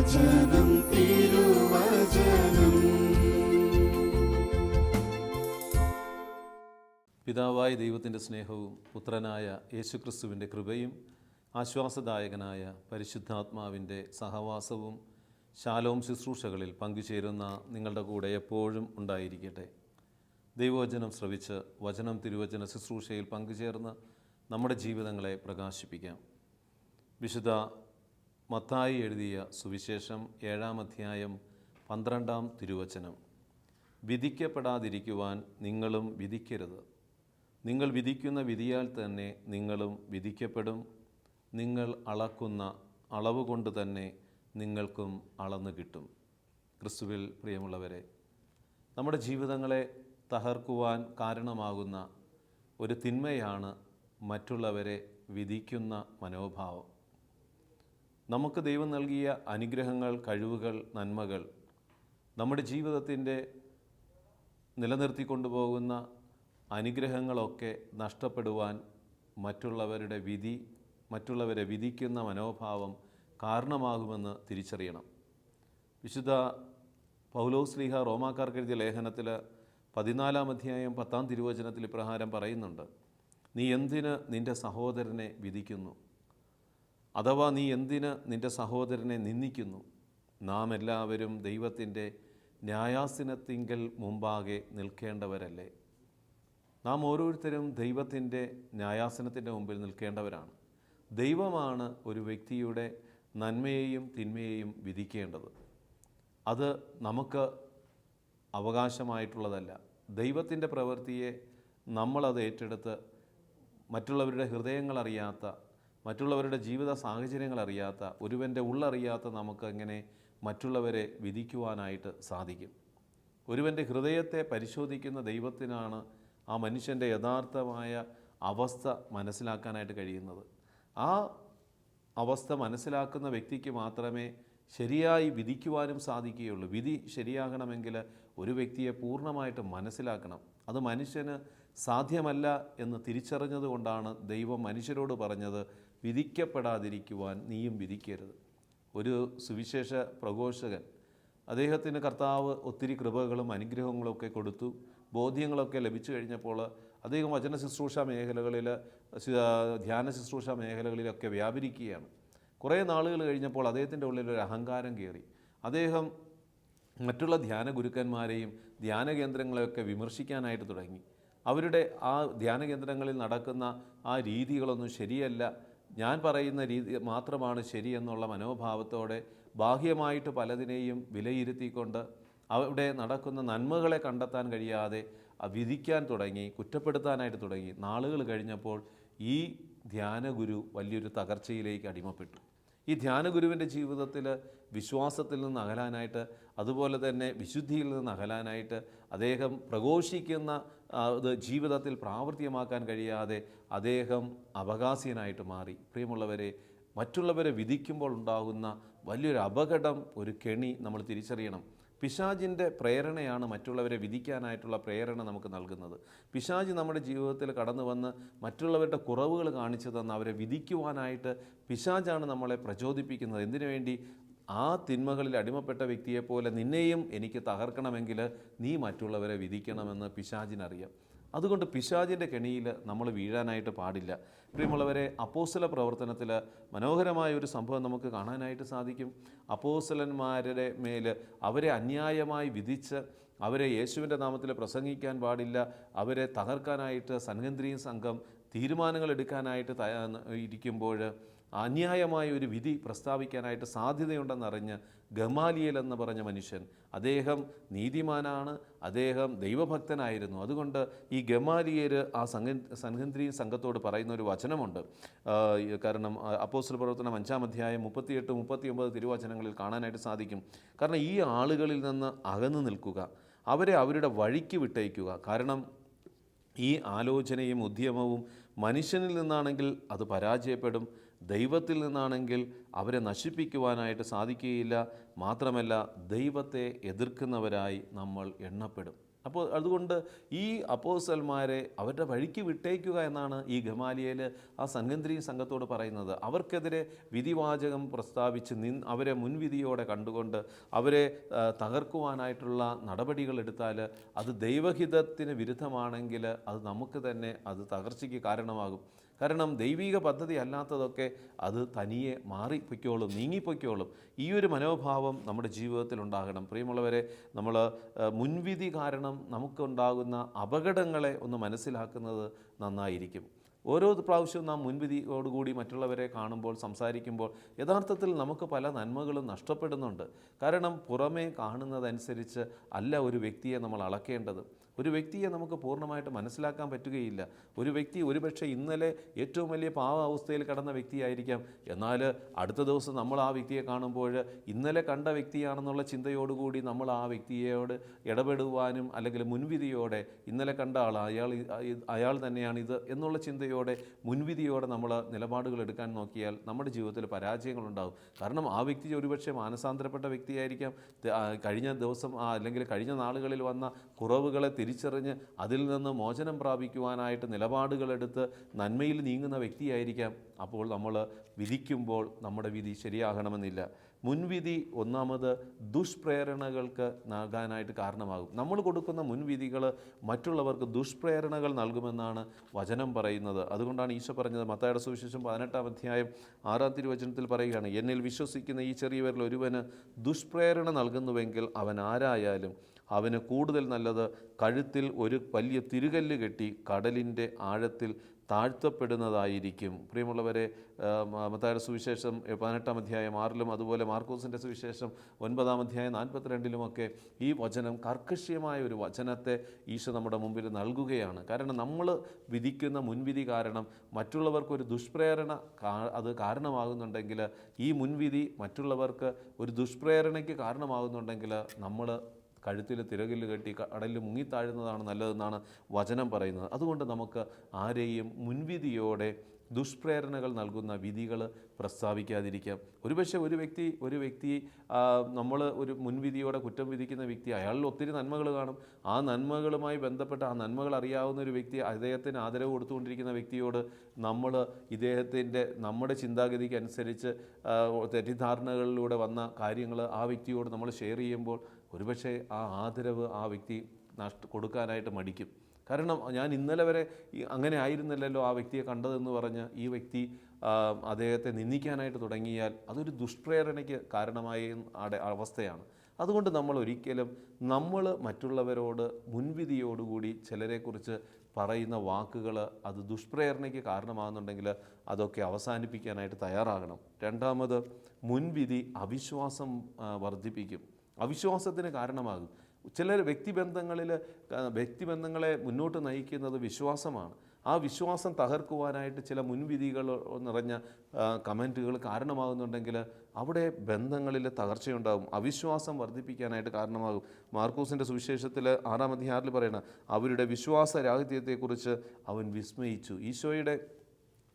തിരുവചനം തിരുവചനം. പിതാവായ ദൈവത്തിന്റെ സ്നേഹവും പുത്രനായ യേശുക്രിസ്തുവിന്റെ കൃപയും ആശ്വാസദായകനായ പരിശുദ്ധാത്മാവിന്റെ സഹവാസവും ശാലോം ശുശ്രൂഷകളിൽ പങ്കുചേരുന്ന നിങ്ങളുടെ കൂടെ എപ്പോഴും ഉണ്ടായിരിക്കട്ടെ. ദൈവവചനം ശ്രവിച്ച് വചനം തിരുവചന ശുശ്രൂഷയിൽ പങ്കുചേർന്ന് നമ്മുടെ ജീവിതങ്ങളെ പ്രകാശിപ്പിക്കാം. വിശുദ്ധ മത്തായി എഴുതിയ സുവിശേഷം ഏഴാം അധ്യായം പന്ത്രണ്ടാം തിരുവചനം. വിധിക്കപ്പെടാതിരിക്കുവാൻ നിങ്ങളും വിധിക്കരുത്. നിങ്ങൾ വിധിക്കുന്ന വിധിയാൽ തന്നെ നിങ്ങളും വിധിക്കപ്പെടും. നിങ്ങൾ അളക്കുന്ന അളവ് കൊണ്ട് തന്നെ നിങ്ങൾക്കും അളന്നു കിട്ടും. ക്രിസ്തുവിൽ പ്രിയമുള്ളവരെ നമ്മുടെ ജീവിതങ്ങളെ തകർക്കുവാൻ കാരണമാകുന്ന ഒരു തിന്മയാണ് മറ്റുള്ളവരെ വിധിക്കുന്ന മനോഭാവം. നമുക്ക് ദൈവം നൽകിയ അനുഗ്രഹങ്ങൾ കഴിവുകൾ നന്മകൾ നമ്മുടെ ജീവിതത്തിന്റെ നിലനിർത്തിക്കൊണ്ടുപോകുന്ന അനുഗ്രഹങ്ങളൊക്കെ നഷ്ടപ്പെടുവാൻ മറ്റുള്ളവരുടെ വിധി മറ്റുള്ളവരെ വിധിക്കുന്ന മനോഭാവം കാരണമാകുമെന്ന് തിരിച്ചറിയണം. വിശുദ്ധ പൗലോസ്ലീഹ റോമാക്കാർക്ക് എഴുതിയ ലേഖനത്തിൽ പതിനാലാം അധ്യായം പത്താം തിരുവചനത്തിൽ ഇപ്രകാരം പറയുന്നുണ്ട് നീ എന്തിന് നിന്റെ സഹോദരനെ വിധിക്കുന്നു? അഥവാ നീ എന്തിന് നിന്റെ സഹോദരനെ നിന്ദിക്കുന്നു? നാം എല്ലാവരും ദൈവത്തിന്റെ ന്യായാസനത്തിങ്കൽ മുമ്പാകെ നിൽക്കേണ്ടവരല്ലേ? നാം ഓരോരുത്തരും ദൈവത്തിന്റെ ന്യായാസനത്തിന്റെ മുമ്പിൽ നിൽക്കേണ്ടവരാണ്. ദൈവമാണ് ഒരു വ്യക്തിയുടെ നന്മയെയും തിന്മയെയും വിധിക്കേണ്ടത്. അത് നമുക്ക് അവകാശമായിട്ടുള്ളതല്ല. ദൈവത്തിന്റെ പ്രവൃത്തിയെ നമ്മളത് ഏറ്റെടുത്ത് മറ്റുള്ളവരുടെ ഹൃദയങ്ങൾ അറിയാത്ത മറ്റുള്ളവരുടെ ജീവിത സാഹചര്യങ്ങൾ അറിയാത്ത ഒരുവന്റെ ഉള്ളറിയാത്ത നമുക്ക് എങ്ങനെ മറ്റുള്ളവരെ വിധിക്കുവാനായിട്ട് സാധിക്കും. ഒരുവന്റെ ഹൃദയത്തെ പരിശോധിക്കുന്ന ദൈവത്തിനാണ് ആ മനുഷ്യന്റെ യഥാർത്ഥമായ അവസ്ഥ മനസ്സിലാക്കാനായിട്ട് കഴിയുന്നത്. ആ അവസ്ഥ മനസ്സിലാക്കുന്ന വ്യക്തിക്ക് മാത്രമേ ശരിയായി വിധിക്കുവാനും സാധിക്കുകയുള്ളൂ. വിധി ശരിയാകണമെങ്കിൽ ഒരു വ്യക്തിയെ പൂർണമായിട്ട് മനസ്സിലാക്കണം. അത് മനുഷ്യന് സാധ്യമല്ല എന്ന് തിരിച്ചറിഞ്ഞതുകൊണ്ടാണ് ദൈവം മനുഷ്യരോട് പറഞ്ഞത് വിധിക്കപ്പെടാതിരിക്കുവാൻ നീയും വിധിക്കരുത്. ഒരു സുവിശേഷ പ്രഘോഷകൻ അദ്ദേഹത്തിന് കർത്താവ് ഒത്തിരി കൃപകളും അനുഗ്രഹങ്ങളും ഒക്കെ കൊടുത്തു. ബോധ്യങ്ങളൊക്കെ ലഭിച്ചു കഴിഞ്ഞപ്പോൾ അദ്ദേഹം വചന ശുശ്രൂഷ മേഖലകളിൽ ധ്യാന ശുശ്രൂഷ മേഖലകളിലൊക്കെ വ്യാപരിക്കുകയാണ്. കുറേ നാളുകൾ കഴിഞ്ഞപ്പോൾ അദ്ദേഹത്തിന്റെ ഉള്ളിൽ ഒരു അഹങ്കാരം കയറി. അദ്ദേഹം മറ്റുള്ള ധ്യാന ഗുരുക്കന്മാരെയും ധ്യാന കേന്ദ്രങ്ങളെയൊക്കെ വിമർശിക്കാനായിട്ട് തുടങ്ങി. അവരുടെ ആ ധ്യാന കേന്ദ്രങ്ങളിൽ നടക്കുന്ന ആ രീതികളൊന്നും ശരിയല്ല. ഞാൻ പറയുന്ന രീതി മാത്രമാണ് ശരിയെന്നുള്ള മനോഭാവത്തോടെ ബാഹ്യമായിട്ട് പലതിനെയും വിലയിരുത്തിക്കൊണ്ട് അവിടെ നടക്കുന്ന നന്മകളെ കണ്ടെത്താൻ കഴിയാതെ വിധിക്കാൻ തുടങ്ങി കുറ്റപ്പെടുത്താനായിട്ട് തുടങ്ങി നാളുകൾ കഴിഞ്ഞപ്പോൾ ഈ ധ്യാനഗുരു വലിയൊരു തകർച്ചയിലേക്ക് അടിമപ്പെട്ടു. ഈ ധ്യാനഗുരുവിന്റെ ജീവിതത്തിൽ വിശ്വാസത്തിൽ നിന്ന് അകലാനായിട്ട് അതുപോലെ തന്നെ വിശുദ്ധിയിൽ നിന്ന് അകലാനായിട്ട് അദ്ദേഹം പ്രഘോഷിക്കുന്ന ഇത് ജീവിതത്തിൽ പ്രാവർത്തികമാക്കാൻ കഴിയാതെ അദ്ദേഹം അവകാശീയനായിട്ട് മാറി. പ്രിയമുള്ളവരെ മറ്റുള്ളവരെ വിധിക്കുമ്പോൾ ഉണ്ടാകുന്ന വലിയൊരു അപകടം ഒരു കെണി നമ്മൾ തിരിച്ചറിയണം. പിശാജിന്റെ പ്രേരണയാണ് മറ്റുള്ളവരെ വിധിക്കാനായിട്ടുള്ള പ്രേരണ നമുക്ക് നൽകുന്നത്. പിശാജ് നമ്മുടെ ജീവിതത്തിൽ കടന്നു വന്ന് മറ്റുള്ളവരുടെ കുറവുകൾ കാണിച്ചു തന്ന് അവരെ വിധിക്കുവാനായിട്ട് പിശാജാണ് നമ്മളെ പ്രചോദിപ്പിക്കുന്നത്. എന്തിനു വേണ്ടി? ആ തിന്മകളിൽ അടിമപ്പെട്ട വ്യക്തിയെപ്പോലെ നിന്നെയും എനിക്ക് തകർക്കണമെങ്കിൽ നീ മറ്റുള്ളവരെ വിധിക്കണമെന്ന് പിശാജിനറിയാം അതുകൊണ്ട് പിശാചിന്റെ കെണിയിൽ നമ്മൾ വീഴാനായിട്ട് പാടില്ല. പ്രിയമുള്ളവരെ അപ്പോസല പ്രവർത്തനത്തിൽ മനോഹരമായ ഒരു സംഭവം നമുക്ക് കാണാനായിട്ട് സാധിക്കും. അപ്പോസലന്മാരുടെ മേൽ അവരെ അന്യായമായി വിധിച്ച് അവരെ യേശുവിന്റെ നാമത്തിൽ പ്രസംഗിക്കാൻ പാടില്ല. അവരെ തകർക്കാനായിട്ട് സംഘന്ദ്രീയ സംഘം തീരുമാനങ്ങൾ എടുക്കാനായിട്ട് ഇരിക്കുമ്പോൾ അന്യായമായ ഒരു വിധി പ്രസ്താവിക്കാനായിട്ട് സാധ്യതയുണ്ടെന്നറിഞ്ഞ് ഗമാലിയൽ എന്ന് പറഞ്ഞ മനുഷ്യൻ അദ്ദേഹം നീതിമാനാണ് അദ്ദേഹം ദൈവഭക്തനായിരുന്നു. അതുകൊണ്ട് ഈ ഗമാലിയർ ആ സംഘ സംഘന്ത്രി സംഘത്തോട് പറയുന്ന ഒരു വചനമുണ്ട് കാരണം അപ്പോസ്റ്റൽ പ്രവർത്തനം അഞ്ചാം അധ്യായം മുപ്പത്തിയെട്ട് മുപ്പത്തിയൊമ്പത് തിരുവചനങ്ങളിൽ കാണാനായിട്ട് സാധിക്കും. കാരണം ഈ ആളുകളിൽ നിന്ന് അകന്നു നിൽക്കുക അവരെ അവരുടെ വഴിക്ക് വിട്ടയക്കുക. കാരണം ഈ ആലോചനയും ഉദ്യമവും മനുഷ്യനിൽ നിന്നാണെങ്കിൽ അത് പരാജയപ്പെടും ദൈവത്തിൽ നിന്നാണെങ്കിൽ അവരെ നശിപ്പിക്കുവാനായിട്ട് സാധിക്കുകയില്ല. മാത്രമല്ല ദൈവത്തെ എതിർക്കുന്നവരായി നമ്മൾ എണ്ണപ്പെടും. അപ്പോൾ അതുകൊണ്ട് ഈ അപ്പോസൽമാരെ അവരുടെ വഴിക്ക് വിട്ടേക്കുക എന്നാണ് ഈ ഗമാലിയയിൽ ആ സംഗന്ധ്രീ സംഘത്തോട് പറയുന്നത്. അവർക്കെതിരെ വിധിവാചകം പ്രസ്താവിച്ച് നിൻ അവരെ മുൻവിധിയോടെ കണ്ടുകൊണ്ട് അവരെ തകർക്കുവാനായിട്ടുള്ള നടപടികൾ എടുത്താൽ അത് ദൈവഹിതത്തിന് വിരുദ്ധമാണെങ്കിൽ അത് നമുക്ക് തന്നെ അത് തകർച്ചയ്ക്ക് കാരണമാകും. കാരണം ദൈവിക പദ്ധതി അല്ലാത്തതൊക്കെ അത് തനിയെ മാറിപ്പൊയ്ക്കോളും നീങ്ങിപ്പൊയ്ക്കോളും. ഈ ഒരു മനോഭാവം നമ്മുടെ ജീവിതത്തിൽ ഉണ്ടാകണം. പ്രിയമുള്ളവരെ നമ്മൾ മുൻവിധി കാരണം നമുക്കുണ്ടാകുന്ന അപകടങ്ങളെ ഒന്ന് മനസ്സിലാക്കുന്നത് നന്നായിരിക്കും. ഓരോ പ്രാവശ്യവും നാം മുൻവിധിയോടുകൂടി മറ്റുള്ളവരെ കാണുമ്പോൾ സംസാരിക്കുമ്പോൾ യഥാർത്ഥത്തിൽ നമുക്ക് പല നന്മകളും നഷ്ടപ്പെടുന്നുണ്ട്. കാരണം പുറമേ കാണുന്നതനുസരിച്ച് അല്ല ഒരു വ്യക്തിയെ നമ്മൾ അളക്കേണ്ടത്. ഒരു വ്യക്തിയെ നമുക്ക് പൂർണമായിട്ട് മനസ്സിലാക്കാൻ പറ്റുകയില്ല. ഒരു വ്യക്തി ഒരുപക്ഷെ ഇന്നലെ ഏറ്റവും വലിയ പാവ അവസ്ഥയിൽ കടന്ന വ്യക്തിയായിരിക്കാം. എന്നാൽ അടുത്ത ദിവസം നമ്മൾ ആ വ്യക്തിയെ കാണുമ്പോൾ ഇന്നലെ കണ്ട വ്യക്തിയാണെന്നുള്ള ചിന്തയോടുകൂടി നമ്മൾ ആ വ്യക്തിയോട് ഇടപെടുവാനും അല്ലെങ്കിൽ മുൻവിധിയോടെ ഇന്നലെ കണ്ട ആൾ അയാൾ അയാൾ തന്നെയാണ് ഇത് എന്നുള്ള ചിന്തയോടെ മുൻവിധിയോടെ നമ്മൾ നിലപാടുകൾ എടുക്കാൻ നോക്കിയാൽ നമ്മുടെ ജീവിതത്തിൽ പരാജയങ്ങളുണ്ടാകും കാരണം ആ വ്യക്തി ഒരുപക്ഷെ മാനസാന്തരപ്പെട്ട വ്യക്തിയായിരിക്കാം. കഴിഞ്ഞ ദിവസം അല്ലെങ്കിൽ കഴിഞ്ഞ നാളുകളിൽ വന്ന കുറവുകളെ തിരിച്ചറിഞ്ഞ് അതിൽ നിന്ന് മോചനം പ്രാപിക്കുവാനായിട്ട് നിലപാടുകളെടുത്ത് നന്മയിൽ നീങ്ങുന്ന വ്യക്തിയായിരിക്കാം. അപ്പോൾ നമ്മൾ വിധിക്കുമ്പോൾ നമ്മുടെ വിധി ശരിയാകണമെന്നില്ല. മുൻവിധി ഒന്നാമത് ദുഷ്പ്രേരണകൾക്ക് നൽകാനായിട്ട് കാരണമാകും. നമ്മൾ കൊടുക്കുന്ന മുൻവിധികൾ മറ്റുള്ളവർക്ക് ദുഷ്പ്രേരണകൾ നൽകുമെന്നാണ് വചനം പറയുന്നത്. അതുകൊണ്ടാണ് ഈശോ പറഞ്ഞത് മത്തായുടെ സുവിശേഷം പതിനെട്ടാം അധ്യായം ആറാം തിരുവചനത്തിൽ പറയുകയാണ് എന്നിൽ വിശ്വസിക്കുന്ന ഈ ചെറിയവരിൽ ഒരുവന് ദുഷ്പ്രേരണ നൽകുന്നുവെങ്കിൽ അവൻ ആരായാലും അവന് കൂടുതൽ നല്ലത് കഴുത്തിൽ ഒരു വലിയ തിരുകല്ല് കെട്ടി കടലിന്റെ ആഴത്തിൽ താഴ്ത്തപ്പെടുന്നതായിരിക്കും. പ്രിയമുള്ളവരെ മത്തായുടെ സുവിശേഷം പതിനെട്ടാം അധ്യായം ആറിലും അതുപോലെ മാർക്കോസിന്റെ സുവിശേഷം ഒൻപതാം അധ്യായം നാൽപ്പത്തിരണ്ടിലുമൊക്കെ ഈ വചനം കർക്കശ്യമായ ഒരു വചനത്തെ ഈശോ നമ്മുടെ മുമ്പിൽ നൽകുകയാണ്. കാരണം നമ്മൾ വിധിക്കുന്ന മുൻവിധി കാരണം മറ്റുള്ളവർക്കൊരു ദുഷ്പ്രേരണ അത് കാരണമാകുന്നുണ്ടെങ്കിൽ ഈ മുൻവിധി മറ്റുള്ളവർക്ക് ഒരു ദുഷ്പ്രേരണയ്ക്ക് കാരണമാകുന്നുണ്ടെങ്കിൽ നമ്മൾ കഴുത്തിൽ തിരകിൽ കെട്ടി കടലിൽ മുങ്ങിത്താഴുന്നതാണ് നല്ലതെന്നാണ് വചനം പറയുന്നത്. അതുകൊണ്ട് നമുക്ക് ആരെയും മുൻവിധിയോടെ ദുഷ്പ്രേരണകൾ നൽകുന്ന വിധികൾ പ്രസ്താവിക്കാതിരിക്കാം. ഒരുപക്ഷെ ഒരു വ്യക്തി ഒരു വ്യക്തി നമ്മൾ ഒരു മുൻവിധിയോടെ കുറ്റം വിധിക്കുന്ന വ്യക്തി അയാളിൽ ഒത്തിരി നന്മകൾ കാണും. ആ നന്മകളുമായി ബന്ധപ്പെട്ട ആ നന്മകൾ അറിയാവുന്ന ഒരു വ്യക്തി അദ്ദേഹത്തിന് ആദരവ് കൊടുത്തുകൊണ്ടിരിക്കുന്ന വ്യക്തിയോട് നമ്മൾ ഇദ്ദേഹത്തിന്റെ നമ്മുടെ ചിന്താഗതിക്ക് അനുസരിച്ച് തെറ്റിദ്ധാരണകളിലൂടെ വന്ന കാര്യങ്ങൾ ആ വ്യക്തിയോട് നമ്മൾ ഷെയർ ചെയ്യുമ്പോൾ ഒരുപക്ഷെ ആ ആദരവ് ആ വ്യക്തി നഷ്ട കൊടുക്കാനായിട്ട് മടിക്കും. കാരണം ഞാൻ ഇന്നലെ വരെ അങ്ങനെ ആയിരുന്നില്ലല്ലോ ആ വ്യക്തിയെ കണ്ടതെന്ന് പറഞ്ഞ് ഈ വ്യക്തി അദ്ദേഹത്തെ നിന്ദിക്കാനായിട്ട് തുടങ്ങിയാൽ അതൊരു ദുഷ്പ്രേരണയ്ക്ക് കാരണമായ അവസ്ഥയാണ്. അതുകൊണ്ട് നമ്മൾ ഒരിക്കലും നമ്മൾ മറ്റുള്ളവരോട് മുൻവിധിയോടുകൂടി ചിലരെക്കുറിച്ച് പറയുന്ന വാക്കുകൾ അത് ദുഷ്പ്രേരണയ്ക്ക് കാരണമാകുന്നുണ്ടെങ്കിൽ അതൊക്കെ അവസാനിപ്പിക്കാനായിട്ട് തയ്യാറാകണം. രണ്ടാമത് മുൻവിധി അവിശ്വാസം വർദ്ധിപ്പിക്കും. അവിശ്വാസത്തിന് കാരണമാകും. ചില വ്യക്തിബന്ധങ്ങളിൽ വ്യക്തിബന്ധങ്ങളെ മുന്നോട്ട് നയിക്കുന്നത് വിശ്വാസമാണ്. ആ വിശ്വാസം തകർക്കുവാനായിട്ട് ചില മുൻവിധികൾ നിറഞ്ഞ കമന്റുകൾ കാരണമാകുന്നുണ്ടെങ്കിൽ അവിടെ ബന്ധങ്ങളിൽ തകർച്ചയുണ്ടാകും. അവിശ്വാസം വർദ്ധിപ്പിക്കാനായിട്ട് കാരണമാകും. മാർക്കൂസിന്റെ സുവിശേഷത്തിൽ ആറാം അധ്യായത്തിൽ പറയണം അവരുടെ വിശ്വാസ രാഹിത്യത്തെക്കുറിച്ച് അവൻ വിസ്മയിച്ചു. ഈശോയുടെ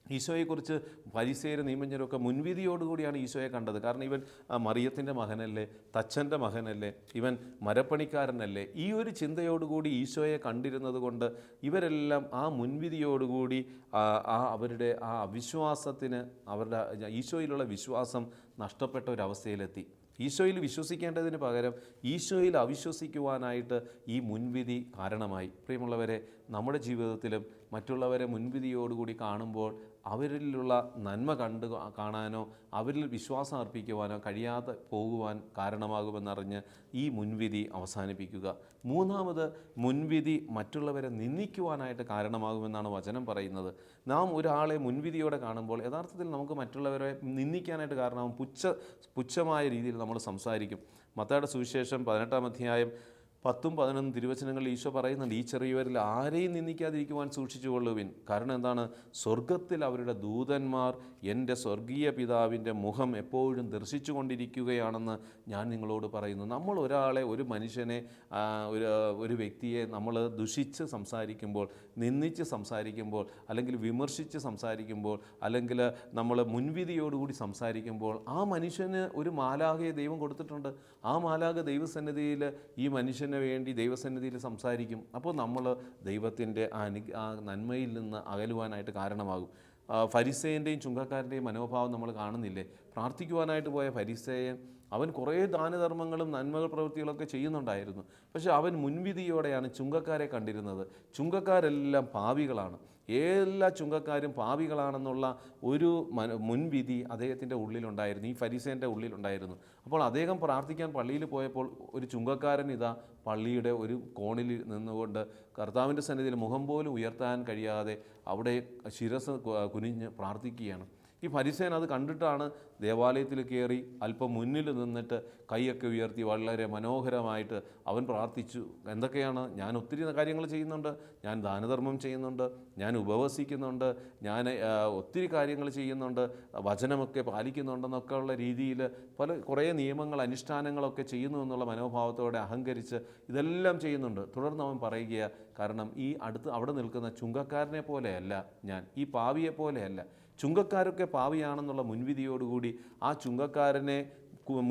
ഈശോയെക്കുറിച്ച് പരിസേര് നിയമജ്ഞരൊക്കെ മുൻവിധിയോടുകൂടിയാണ് ഈശോയെ കണ്ടത്. കാരണം ഇവൻ മറിയത്തിന്റെ മകനല്ലേ തച്ചന്റെ മകനല്ലേ ഇവൻ മരപ്പണിക്കാരനല്ലേ. ഈ ഒരു ചിന്തയോടുകൂടി ഈശോയെ കണ്ടിരുന്നത് കൊണ്ട് ഇവരെല്ലാം ആ മുൻവിധിയോടുകൂടി ആ അവരുടെ ആ അവിശ്വാസത്തിന് അവരുടെ ഈശോയിലുള്ള വിശ്വാസം നഷ്ടപ്പെട്ട ഒരവസ്ഥയിലെത്തി ഈശോയിൽ വിശ്വസിക്കേണ്ടതിന് പകരം ഈശോയിൽ അവിശ്വസിക്കുവാനായിട്ട് ഈ മുൻവിധി കാരണമായി. പ്രിയമുള്ളവരെ നമ്മുടെ ജീവിതത്തിലും മറ്റുള്ളവരെ മുൻവിധിയോടുകൂടി കാണുമ്പോൾ അവരിലുള്ള നന്മ കണ്ട് കാണാനോ അവരിൽ വിശ്വാസം അർപ്പിക്കുവാനോ കഴിയാതെ പോകുവാൻ കാരണമാകുമെന്നറിഞ്ഞ് ഈ മുൻവിധി അവസാനിപ്പിക്കുക. മൂന്നാമത് മുൻവിധി മറ്റുള്ളവരെ നിന്ദിക്കുവാനായിട്ട് കാരണമാകുമെന്നാണ് വചനം പറയുന്നത്. നാം ഒരാളെ മുൻവിധിയോടെ കാണുമ്പോൾ യഥാർത്ഥത്തിൽ നമുക്ക് മറ്റുള്ളവരെ നിന്ദിക്കാനായിട്ട് കാരണമാകും. പുച്ഛ പുച്ഛമായ രീതിയിൽ നമ്മൾ സംസാരിക്കും. മത്തയുടെ സുവിശേഷം പതിനെട്ടാം അധ്യായം പത്തും പതിനൊന്നും തിരുവചനങ്ങളിൽ ഈശോ പറയുന്നുണ്ട് ഈ ചെറിയവരിൽ ആരെയും നിന്ദിക്കാതിരിക്കുവാൻ സൂക്ഷിച്ചുകൊള്ളുവിൻ കാരണം എന്താണ്? സ്വർഗത്തിൽ അവരുടെ ദൂതന്മാർ എന്റെ സ്വർഗീയ പിതാവിന്റെ മുഖം എപ്പോഴും ദർശിച്ചു കൊണ്ടിരിക്കുകയാണെന്ന് ഞാൻ നിങ്ങളോട് പറയുന്നു. നമ്മൾ ഒരാളെ ഒരു മനുഷ്യനെ ഒരു ഒരു വ്യക്തിയെ നമ്മൾ ദുഷിച്ച് സംസാരിക്കുമ്പോൾ നിന്ദിച്ച് സംസാരിക്കുമ്പോൾ അല്ലെങ്കിൽ വിമർശിച്ച് സംസാരിക്കുമ്പോൾ അല്ലെങ്കിൽ നമ്മൾ മുൻവിധിയോടുകൂടി സംസാരിക്കുമ്പോൾ ആ മനുഷ്യന് ഒരു മാലാകയെ ദൈവം കൊടുത്തിട്ടുണ്ട്. ആ മാലാക ദൈവസന്നിധിയിൽ ഈ മനുഷ്യന് വേണ്ടി ദൈവസന്നിധിയിൽ സംസാരിക്കും. അപ്പോൾ നമ്മൾ ദൈവത്തിന്റെ ആ നന്മയിൽ നിന്ന് അകലുവാനായിട്ട് കാരണമാകും. ഫരിസേന്റെയും ചുങ്കക്കാരന്റെയും മനോഭാവം നമ്മൾ കാണുന്നില്ലേ? പ്രാർത്ഥിക്കുവാനായിട്ട് പോയ ഫരിസേയൻ അവൻ കുറേ ദാനധർമ്മങ്ങളും നന്മകൾ പ്രവൃത്തികളൊക്കെ ചെയ്യുന്നുണ്ടായിരുന്നു. പക്ഷേ അവൻ മുൻവിധിയോടെയാണ് ചുങ്കക്കാരെ കണ്ടിരുന്നത്. ചുങ്കക്കാരെല്ലാം പാവികളാണ്. എല്ലാ ചുങ്കക്കാരും പാവികളാണെന്നുള്ള ഒരു മുൻവിധി അദ്ദേഹത്തിന്റെ ഉള്ളിലുണ്ടായിരുന്നു. ഈ ഫരീസേന്റെ ഉള്ളിലുണ്ടായിരുന്നു. അപ്പോൾ അദ്ദേഹം പ്രാർത്ഥിക്കാൻ പള്ളിയിൽ പോയപ്പോൾ ഒരു ചുങ്കക്കാരൻ ഇതാ പള്ളിയുടെ ഒരു കോണിൽ നിന്നുകൊണ്ട് കർത്താവിന്റെ സന്നിധിയിൽ മുഖം പോലും ഉയർത്താൻ കഴിയാതെ അവിടെ ശിരസ് കുനിഞ്ഞ് പ്രാർത്ഥിക്കുകയാണ്. ഈ പരിസേൻ അത് കണ്ടിട്ടാണ് ദേവാലയത്തിൽ കയറി അല്പം മുന്നിൽ നിന്നിട്ട് കൈയൊക്കെ ഉയർത്തി വളരെ മനോഹരമായിട്ട് അവൻ പ്രാർത്ഥിച്ചു. എന്തൊക്കെയാണ്? ഞാൻ ഒത്തിരി കാര്യങ്ങൾ ചെയ്യുന്നുണ്ട്. ഞാൻ ദാനധർമ്മം ചെയ്യുന്നുണ്ട്. ഞാൻ ഉപവസിക്കുന്നുണ്ട്. ഞാൻ ഒത്തിരി കാര്യങ്ങൾ ചെയ്യുന്നുണ്ട്. വചനമൊക്കെ പാലിക്കുന്നുണ്ടെന്നൊക്കെ ഉള്ള രീതിയിൽ പല കുറേ നിയമങ്ങൾ അനുഷ്ഠാനങ്ങളൊക്കെ ചെയ്യുന്നു എന്നുള്ള മനോഭാവത്തോടെ അഹങ്കരിച്ച് ഇതെല്ലാം ചെയ്യുന്നുണ്ട്. തുടർന്ന് അവൻ പറയുക കാരണം ഈ അടുത്ത് അവിടെ നിൽക്കുന്ന ചുങ്കക്കാരനെ പോലെയല്ല ഞാൻ ഈ പാവിയെ പോലെയല്ല. ചുങ്കക്കാരൊക്കെ പാവിയാണെന്നുള്ള മുൻവിധിയോടുകൂടി ആ ചുങ്കക്കാരനെ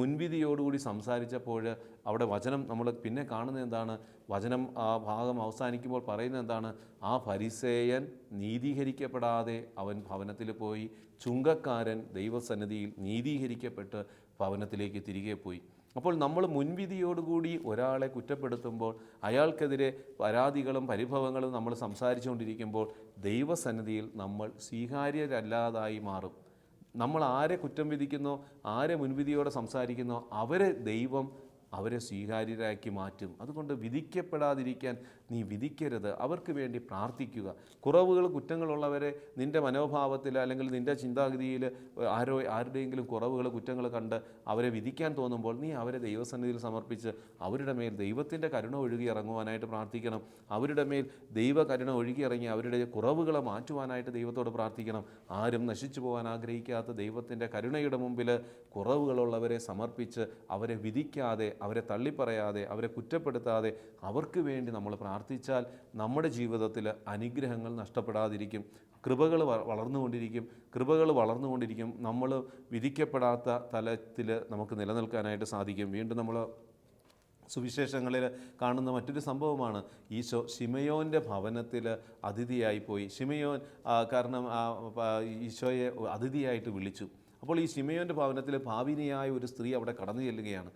മുൻവിധിയോടുകൂടി സംസാരിച്ചപ്പോൾ അവിടെ വചനം നമ്മൾ പിന്നെ കാണുന്നത് എന്താണ്? വചനം ആ ഭാഗം അവസാനിക്കുമ്പോൾ പറയുന്നത് എന്താണ്? ആ ഫരിസേയൻ നീതീകരിക്കപ്പെടാതെ അവൻ ഭവനത്തിൽ പോയി. ചുങ്കക്കാരൻ ദൈവസന്നിധിയിൽ നീതീകരിക്കപ്പെട്ട് ഭവനത്തിലേക്ക് തിരികെ പോയി. അപ്പോൾ നമ്മൾ മുൻവിധിയോടുകൂടി ഒരാളെ കുറ്റപ്പെടുത്തുമ്പോൾ അയാൾക്കെതിരെ പരാതികളും പരിഭവങ്ങളും നമ്മൾ സംസാരിച്ചുകൊണ്ടിരിക്കുമ്പോൾ ദൈവസന്നിധിയിൽ നമ്മൾ സ്വീകാര്യരല്ലാതായി മാറും. നമ്മൾ ആരെ കുറ്റം വിധിക്കുന്നോ ആരെ മുൻവിധിയോടെ സംസാരിക്കുന്നോ അവരെ ദൈവം അവരെ സ്വീകാര്യരാക്കി മാറ്റും. അതുകൊണ്ട് വിധിക്കപ്പെടാതിരിക്കാൻ നീ വിധിക്കരുത്. അവർക്ക് വേണ്ടി പ്രാർത്ഥിക്കുക. കുറവുകൾ കുറ്റങ്ങളുള്ളവരെ നിന്റെ മനോഭാവത്തിൽ അല്ലെങ്കിൽ നിന്റെ ചിന്താഗതിയിൽ ആരോ ആരുടെയെങ്കിലും കുറവുകൾ കുറ്റങ്ങൾ കണ്ട് അവരെ വിധിക്കാൻ തോന്നുമ്പോൾ നീ അവരെ ദൈവസന്നിധിയിൽ സമർപ്പിച്ച് അവരുടെ മേൽ ദൈവത്തിന്റെ കരുണ ഒഴുകി ഇറങ്ങുവാനായിട്ട് പ്രാർത്ഥിക്കണം. അവരുടെ മേൽ ദൈവ കരുണ ഒഴുകി ഇറങ്ങി അവരുടെ കുറവുകളെ മാറ്റുവാനായിട്ട് ദൈവത്തോട് പ്രാർത്ഥിക്കണം. ആരും നശിച്ചു പോകാൻ ആഗ്രഹിക്കാത്ത ദൈവത്തിന്റെ കരുണയുടെ മുമ്പിൽ കുറവുകളുള്ളവരെ സമർപ്പിച്ച് അവരെ വിധിക്കാതെ അവരെ തള്ളിപ്പറയാതെ അവരെ കുറ്റപ്പെടുത്താതെ അവർക്ക് വേണ്ടി നമ്മൾ പ്രാർത്ഥിച്ചാൽ നമ്മുടെ ജീവിതത്തിൽ അനുഗ്രഹങ്ങൾ നഷ്ടപ്പെടാതിരിക്കും. കൃപകൾ വളർന്നുകൊണ്ടിരിക്കും. കൃപകൾ വളർന്നുകൊണ്ടിരിക്കും. നമ്മൾ വിധിക്കപ്പെടാത്ത തലത്തിൽ നമുക്ക് നിലനിൽക്കാനായിട്ട് സാധിക്കും. വീണ്ടും നമ്മൾ സുവിശേഷങ്ങളിൽ കാണുന്ന മറ്റൊരു സംഭവമാണ്. ഈശോ ഷിമയോന്റെ ഭവനത്തിൽ അതിഥിയായി പോയി. ഷിമയോൻ കാരണം ഈശോയെ അതിഥിയായിട്ട് വിളിച്ചു. അപ്പോൾ ഈ ഷിമയോന്റെ ഭവനത്തിൽ ഭാവിനിയായ ഒരു സ്ത്രീ അവിടെ കടന്നു ചെല്ലുകയാണ്.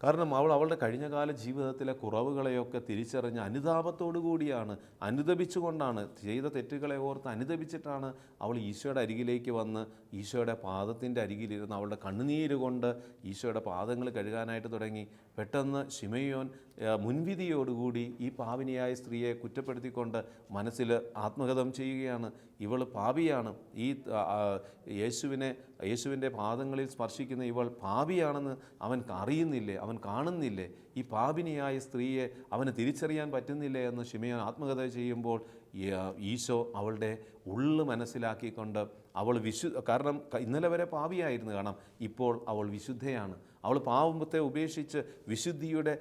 കാരണം അവൾ അവളുടെ കഴിഞ്ഞകാല ജീവിതത്തിലെ കുറവുകളെയൊക്കെ തിരിച്ചറിഞ്ഞ് അനുതാപത്തോടു കൂടിയാണ് അനുദപിച്ചുകൊണ്ടാണ് ചെയ്ത തെറ്റുകളെ ഓർത്ത് അനുദപിച്ചിട്ടാണ് അവൾ ഈശോയുടെ അരികിലേക്ക് വന്ന് ഈശോയുടെ പാദത്തിന്റെ അരികിലിരുന്ന് അവളുടെ കണ്ണുനീര് കൊണ്ട് ഈശോയുടെ പാദങ്ങൾ കഴുകാനായിട്ട് തുടങ്ങി. പെട്ടെന്ന് ഷിമയോൻ ആ, മുൻവിധിയോടുകൂടി ഈ പാവിനിയായ സ്ത്രീയെ കുറ്റപ്പെടുത്തിക്കൊണ്ട് മനസ്സിൽ ആത്മഗതം ചെയ്യുകയാണ്. ഇവൾ പാവിയാണ്. ഈ യേശുവിനെ യേശുവിന്റെ പാദങ്ങളിൽ സ്പർശിക്കുന്ന ഇവൾ പാവിയാണെന്ന് അവൻ അറിയുന്നില്ലേ? അവൻ കാണുന്നില്ലേ? ഈ പാപിനിയായ സ്ത്രീയെ അവന് തിരിച്ചറിയാൻ പറ്റുന്നില്ലേ എന്ന് ഷിമയോൻ ആത്മകഥ ചെയ്യുമ്പോൾ ഈശോ അവളുടെ ഉള്ളു മനസ്സിലാക്കിക്കൊണ്ട് അവൾ വിശു കാരണം ഇന്നലെ വരെ പാവിയായിരുന്നു. കാരണം ഇപ്പോൾ അവൾ വിശുദ്ധയാണ്. അവൾ പാവമ്പത്തെ ഉപേക്ഷിച്ച് വിശുദ്ധിയുടെ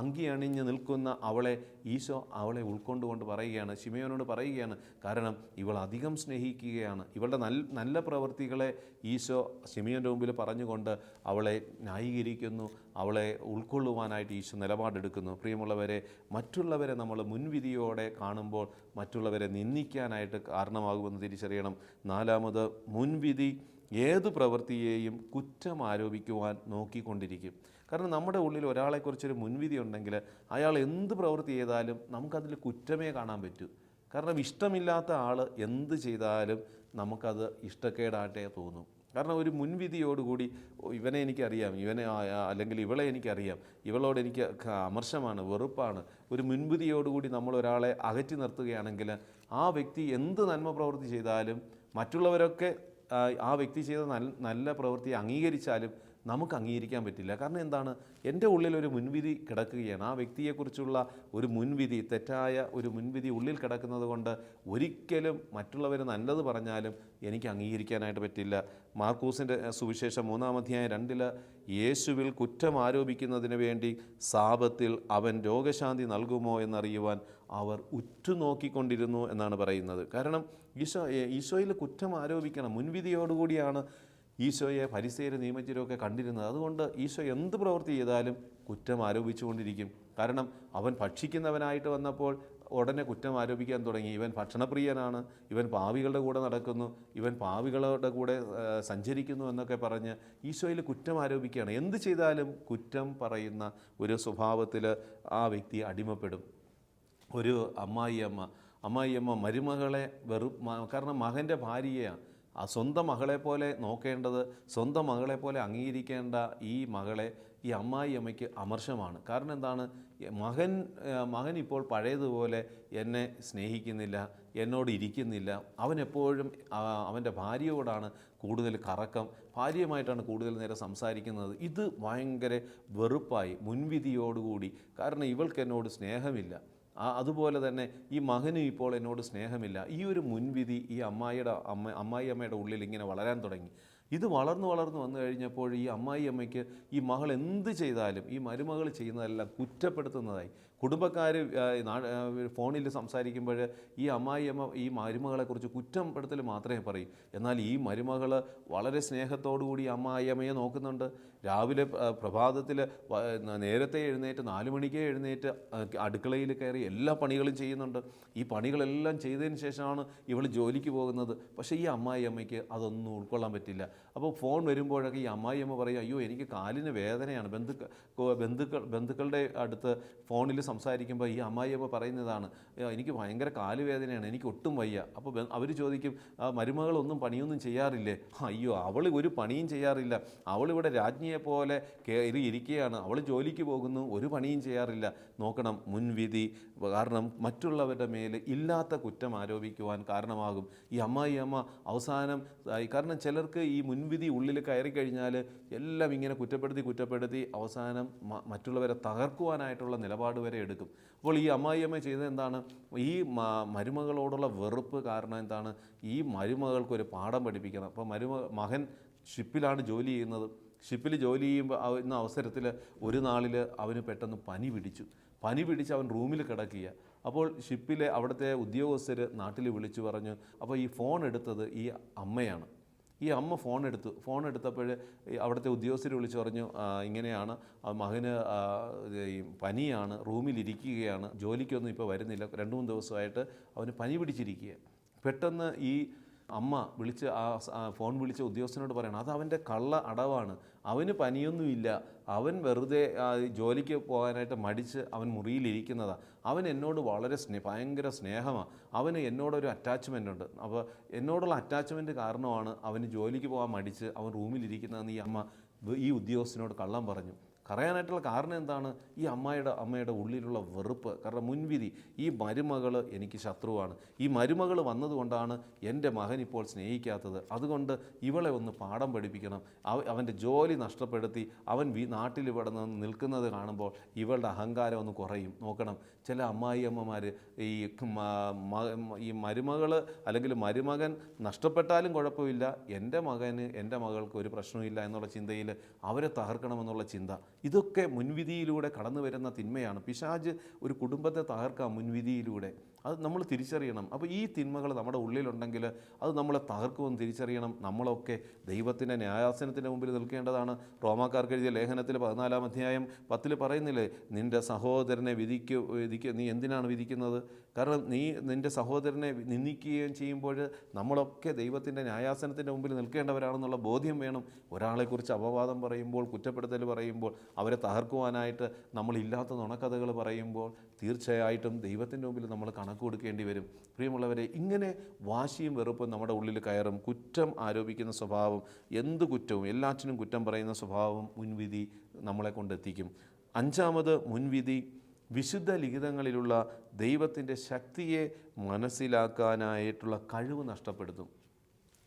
അങ്കി അണിഞ്ഞ് നിൽക്കുന്ന അവളെ ഈശോ അവളെ ഉൾക്കൊണ്ടുകൊണ്ട് പറയുകയാണ് ശിമയോനോട് പറയുകയാണ്. കാരണം ഇവൾ അധികം സ്നേഹിക്കുകയാണ്. ഇവളുടെ നല്ല നല്ല പ്രവൃത്തികളെ ഈശോ ശിമയോന്റെ മുമ്പിൽ പറഞ്ഞുകൊണ്ട് അവളെ ന്യായീകരിക്കുന്നു അവളെ ഉൾക്കൊള്ളുവാനായിട്ട് ഈശോ നിലപാടെടുക്കുന്നു. പ്രിയമുള്ളവരെ മറ്റുള്ളവരെ നമ്മൾ മുൻവിധിയോടെ കാണുമ്പോൾ മറ്റുള്ളവരെ നിന്ദിക്കാനായിട്ട് കാരണമാകുമെന്ന് തിരിച്ചറിയണം. നാലാമത് മുൻവിധി ഏത് പ്രവൃത്തിയെയും കുറ്റം ആരോപിക്കുവാൻ നോക്കിക്കൊണ്ടിരിക്കും. കാരണം നമ്മുടെ ഉള്ളിൽ ഒരാളെക്കുറിച്ചൊരു മുൻവിധി ഉണ്ടെങ്കിൽ അയാൾ എന്ത് പ്രവൃത്തി ചെയ്താലും നമുക്കതിൽ കുറ്റമേ കാണാൻ പറ്റൂ. കാരണം ഇഷ്ടമില്ലാത്ത ആൾ എന്ത് ചെയ്താലും നമുക്കത് ഇഷ്ടക്കേടായിട്ടേ തോന്നും. കാരണം ഒരു മുൻവിധിയോടുകൂടി "ഓ, ഇവനെ എനിക്കറിയാം ഇവനെ അല്ലെങ്കിൽ ഇവളെ എനിക്കറിയാം ഇവളോട് എനിക്ക് അമർശമാണ് വെറുപ്പാണ്. ഒരു മുൻവിധിയോടുകൂടി നമ്മൾ ഒരാളെ അകറ്റി നിർത്തുകയാണെങ്കിൽ ആ വ്യക്തി എന്ത് നന്മ പ്രവൃത്തി ചെയ്താലും മറ്റുള്ളവരൊക്കെ ആ, വ്യക്തി ചെയ്ത നല്ല നല്ല പ്രവൃത്തി അംഗീകരിച്ചാലും നമുക്ക് അംഗീകരിക്കാൻ പറ്റില്ല. കാരണം എന്താണ്? എന്റെ ഉള്ളിൽ ഒരു മുൻവിധി കിടക്കുകയാണ്. ആ വ്യക്തിയെക്കുറിച്ചുള്ള ഒരു മുൻവിധി തെറ്റായ ഒരു മുൻവിധി ഉള്ളിൽ കിടക്കുന്നത് കൊണ്ട് ഒരിക്കലും മറ്റുള്ളവർ നല്ലത് പറഞ്ഞാലും എനിക്ക് അംഗീകരിക്കാനായിട്ട് പറ്റില്ല. മാർക്കൂസിന്റെ സുവിശേഷം മൂന്നാം അധ്യായം രണ്ടിൽ യേശുവിൽ കുറ്റം ആരോപിക്കുന്നതിന് വേണ്ടി സാപത്തിൽ അവൻ രോഗശാന്തി നൽകുമോ എന്നറിയുവാൻ അവർ ഉറ്റുനോക്കിക്കൊണ്ടിരുന്നു എന്നാണ് പറയുന്നത്. കാരണം ഈശോ ഈശോയിൽ കുറ്റം ആരോപിക്കണം. മുൻവിധിയോടുകൂടിയാണ് ഈശോയെ പരിസേര നിയമജ്ഞരൊക്കെ കണ്ടിരുന്നത്. അതുകൊണ്ട് ഈശോ എന്ത് പ്രവൃത്തി ചെയ്താലും കുറ്റം ആരോപിച്ചുകൊണ്ടിരിക്കും. കാരണം അവൻ ഭക്ഷിക്കുന്നവനായിട്ട് വന്നപ്പോൾ ഉടനെ കുറ്റം ആരോപിക്കാൻ തുടങ്ങി. ഇവൻ ഭക്ഷണപ്രിയനാണ്. ഇവൻ പാവികളുടെ കൂടെ നടക്കുന്നു. ഇവൻ പാവികളുടെ കൂടെ സഞ്ചരിക്കുന്നു എന്നൊക്കെ പറഞ്ഞ് ഈശോയിൽ കുറ്റം ആരോപിക്കുകയാണ്. എന്ത് ചെയ്താലും കുറ്റം പറയുന്ന ഒരു സ്വഭാവത്തിൽ ആ വ്യക്തി അടിമപ്പെടും. ഒരു അമ്മായിയമ്മ അമ്മായിയമ്മ മരുമകളെ വെറു കാരണം മകന്റെ ഭാര്യയാണ് ആ സ്വന്തം മകളെ പോലെ നോക്കേണ്ടത് സ്വന്തം മകളെ പോലെ അംഗീകരിക്കേണ്ട ഈ മകളെ ഈ അമ്മായി അമ്മയ്ക്ക് അമർഷമാണ്. കാരണം എന്താണ്? മകൻ മകൻ ഇപ്പോൾ പഴയതുപോലെ എന്നെ സ്നേഹിക്കുന്നില്ല എന്നോട് ഇരിക്കുന്നില്ല. അവനെപ്പോഴും അവന്റെ ഭാര്യയോടാണ് കൂടുതൽ കറക്കം ഭാര്യയുമായിട്ടാണ് കൂടുതൽ നേരം സംസാരിക്കുന്നത്. ഇത് ഭയങ്കര വെറുപ്പായി മുൻവിധിയോടുകൂടി. കാരണം ഇവൾക്ക് എന്നോട് സ്നേഹമില്ല. അതുപോലെ തന്നെ ഈ മകനും ഇപ്പോൾ എന്നോട് സ്നേഹമില്ല. ഈ ഒരു മുൻവിധി ഈ അമ്മായിയുടെ അമ്മ അമ്മായി അമ്മയുടെ ഉള്ളിൽ ഇങ്ങനെ വളരാൻ തുടങ്ങി. ഇത് വളർന്നു വളർന്നു വന്നു കഴിഞ്ഞപ്പോൾ ഈ അമ്മായി അമ്മയ്ക്ക് ഈ മകൾ എന്ത് ചെയ്താലും ഈ മരുമകൾ ചെയ്യുന്നതെല്ലാം കുറ്റപ്പെടുത്തുന്നതായി. കുടുംബക്കാർ ഫോണിൽ സംസാരിക്കുമ്പോൾ ഈ അമ്മായിയമ്മ ഈ മരുമകളെക്കുറിച്ച് കുറ്റപ്പെടുത്തൽ മാത്രമേ പറയൂ. എന്നാൽ ഈ മരുമകൾ വളരെ സ്നേഹത്തോടുകൂടി അമ്മായിയമ്മയെ നോക്കുന്നുണ്ട്. രാവിലെ പ്രഭാതത്തിൽ നേരത്തെ എഴുന്നേറ്റ് നാല് മണിക്കേ എഴുന്നേറ്റ് അടുക്കളയിൽ കയറി എല്ലാ പണികളും ചെയ്യുന്നുണ്ട്. ഈ പണികളെല്ലാം ചെയ്തതിന് ശേഷമാണ് ഇവൾ ജോലിക്ക് പോകുന്നത്. പക്ഷേ ഈ അമ്മായിയമ്മയ്ക്ക് അതൊന്നും ഉൾക്കൊള്ളാൻ പറ്റില്ല. അപ്പോൾ ഫോൺ വരുമ്പോഴൊക്കെ ഈ അമ്മായിയമ്മ പറയും അയ്യോ എനിക്ക് കാലിന് വേദനയാണ്. ബന്ധുക്കൾ ബന്ധുക്കൾ ബന്ധുക്കളുടെ അടുത്ത് ഫോണിൽ സംസാരിക്കുമ്പോൾ ഈ അമ്മായിയമ്മ പറയുന്നതാണ് "ഏ, എനിക്ക് ഭയങ്കര കാലുവേദനയാണ് എനിക്ക് ഒട്ടും വയ്യ. അപ്പോൾ അവർ ചോദിക്കും "ആ, മരുമകളൊന്നും പണിയൊന്നും ചെയ്യാറില്ലേ? അയ്യോ അവൾ ഒരു പണിയും ചെയ്യാറില്ല. അവളിവിടെ രാജ്ഞിയെ പോലെ കയറി ഇരിക്കുകയാണ്. അവൾ ജോലിക്ക് പോകുന്നു ഒരു പണിയും ചെയ്യാറില്ല. നോക്കണം മുൻവിധി കാരണം മറ്റുള്ളവരുടെ മേൽ ഇല്ലാത്ത കുറ്റം ആരോപിക്കുവാൻ കാരണമാകും. ഈ അമ്മായി അമ്മ അവസാനം. കാരണം ചിലർക്ക് ഈ മുൻവിധി ഉള്ളിൽ കയറി കഴിഞ്ഞാൽ എല്ലാം ഇങ്ങനെ കുറ്റപ്പെടുത്തി കുറ്റപ്പെടുത്തി അവസാനം മറ്റുള്ളവരെ തകർക്കുവാനായിട്ടുള്ള നിലപാട് വരെ എടുക്കും. അപ്പോൾ ഈ അമ്മായിയമ്മ ചെയ്തത് എന്താണ്? ഈ മരുമകളോടുള്ള വെറുപ്പ് കാരണം എന്താണ്? ഈ മരുമകൾക്കൊരു പാഠം പഠിപ്പിക്കണം. അപ്പോൾ മരുമ മകൻ ഷിപ്പിലാണ് ജോലി ചെയ്യുന്നത്. ഷിപ്പിൽ ജോലി ചെയ്യുമ്പോൾ എന്ന അവസരത്തിൽ ഒരു നാളിൽ അവന് പെട്ടെന്ന് പനി പിടിച്ചു. പനി പിടിച്ച് അവൻ റൂമിൽ കിടക്കുക അപ്പോൾ ഷിപ്പിലെ അവിടുത്തെ ഉദ്യോഗസ്ഥർ നാട്ടിൽ വിളിച്ചു പറഞ്ഞു അപ്പോൾ ഈ ഫോൺ എടുത്തത് ഈ അമ്മയാണ്. ഈ അമ്മ ഫോൺ എടുത്തു. ഫോൺ എടുത്തപ്പോൾ അവിടുത്തെ ഉദ്യോഗസ്ഥർ വിളിച്ചു പറഞ്ഞു "ആ, ഇങ്ങനെയാണ്. മകന് പനിയാണ്. റൂമിലിരിക്കുകയാണ്. ജോലിക്കൊന്നും ഇപ്പോൾ വരുന്നില്ല. രണ്ട് മൂന്ന് ദിവസമായിട്ട് അവന് പനി പിടിച്ചിരിക്കുക പെട്ടെന്ന് ഈ അമ്മ വിളിച്ച് ആ ഫോൺ വിളിച്ച ഉദ്യോഗസ്ഥനോട് പറയണം അത് അവന്റെ കള്ള അടവാണ്. അവന് പനിയൊന്നുമില്ല. അവൻ വെറുതെ ജോലിക്ക് പോകാനായിട്ട് മടിച്ച് അവൻ മുറിയിലിരിക്കുന്നതാണ് അവൻ എന്നോട് വളരെ സ്നേഹ ഭയങ്കര സ്നേഹമാണ് അവന് എന്നോടൊരു അറ്റാച്ച്മെന്റ് ഉണ്ട്. അപ്പോൾ എന്നോടുള്ള അറ്റാച്ച്മെന്റ് കാരണമാണ് അവന് ജോലിക്ക് പോകാൻ മടിച്ച് അവൻ റൂമിലിരിക്കുന്നതെന്ന് ഈ അമ്മ ഈ ഉദ്യോഗസ്ഥനോട് കള്ളം പറഞ്ഞു. പറയാനായിട്ടുള്ള കാരണം എന്താണ്? ഈ അമ്മയുടെ അമ്മയുടെ ഉള്ളിലുള്ള വെറുപ്പ്. കാരണം മുൻവിധി ഈ മരുമകൾ എനിക്ക് ശത്രുവാണ്. ഈ മരുമകൾ വന്നതുകൊണ്ടാണ് എന്റെ മകൻ ഇപ്പോൾ സ്നേഹിക്കാത്തത്. അതുകൊണ്ട് ഇവളെ ഒന്ന് പാഠം പഠിപ്പിക്കണം. അവ അവന്റെ ജോലി നഷ്ടപ്പെടുത്തി അവൻ നാട്ടിൽ ഇവിടെ നിന്ന് നിൽക്കുന്നത് കാണുമ്പോൾ ഇവളുടെ അഹങ്കാരം ഒന്ന് കുറയും. നോക്കണം. ചില അമ്മായി അമ്മമാർ ഈ ഈ മരുമകൾ അല്ലെങ്കിൽ മരുമകൻ നഷ്ടപ്പെട്ടാലും കുഴപ്പമില്ല. എന്റെ മകന് എന്റെ മകൾക്ക് ഒരു പ്രശ്നമില്ല എന്നുള്ള ചിന്തയിൽ അവരെ തകർക്കണമെന്നുള്ള ചിന്ത. ഇതൊക്കെ മുൻവിധിയിലൂടെ കടന്നു വരുന്ന തിന്മയാണ്. പിശാജ് ഒരു കുടുംബത്തെ തകർക്കാം മുൻവിധിയിലൂടെ അത് നമ്മൾ തിരിച്ചറിയണം. അപ്പോൾ ഈ തിന്മകൾ നമ്മുടെ ഉള്ളിലുണ്ടെങ്കിൽ അത് നമ്മളെ തകർക്കുമെന്ന് തിരിച്ചറിയണം. നമ്മളൊക്കെ ദൈവത്തിന്റെ ന്യായാസനത്തിന്റെ മുമ്പിൽ നിൽക്കേണ്ടതാണ്. റോമാക്കാർക്ക് എഴുതിയ ലേഖനത്തിൽ പതിനാലാം അധ്യായം പത്തിൽ പറയുന്നില്ലേ നിന്റെ സഹോദരനെ വിധിക്കു വിധിക്കുക നീ എന്തിനാണ് വിധിക്കുന്നത്? കാരണം നീ നിന്റെ സഹോദരനെ നിന്ദിക്കുകയും ചെയ്യുമ്പോൾ നമ്മളൊക്കെ ദൈവത്തിന്റെ ന്യായാസനത്തിന്റെ മുമ്പിൽ നിൽക്കേണ്ടവരാണെന്നുള്ള ബോധ്യം വേണം. ഒരാളെക്കുറിച്ച് അപവാദം പറയുമ്പോൾ കുറ്റപ്പെടുത്തൽ പറയുമ്പോൾ അവരെ തകർക്കുവാനായിട്ട് നമ്മളില്ലാത്ത നുണക്കഥകൾ പറയുമ്പോൾ തീർച്ചയായിട്ടും ദൈവത്തിന്റെ മുമ്പിൽ നമ്മൾ കണക്ക് കൊടുക്കേണ്ടി വരും. പ്രിയമുള്ളവരെ ഇങ്ങനെ വാശിയും വെറുപ്പും നമ്മുടെ ഉള്ളിൽ കയറും കുറ്റം ആരോപിക്കുന്ന സ്വഭാവം എന്ത് കുറ്റവും എല്ലാറ്റിനും കുറ്റം പറയുന്ന സ്വഭാവം മുൻവിധി നമ്മളെ കൊണ്ടെത്തിക്കും. അഞ്ചാമത് മുൻവിധി വിശുദ്ധ ലിഖിതങ്ങളിലുള്ള ദൈവത്തിന്റെ ശക്തിയെ മനസ്സിലാക്കാനായിട്ടുള്ള കഴിവ് നഷ്ടപ്പെടുത്തും.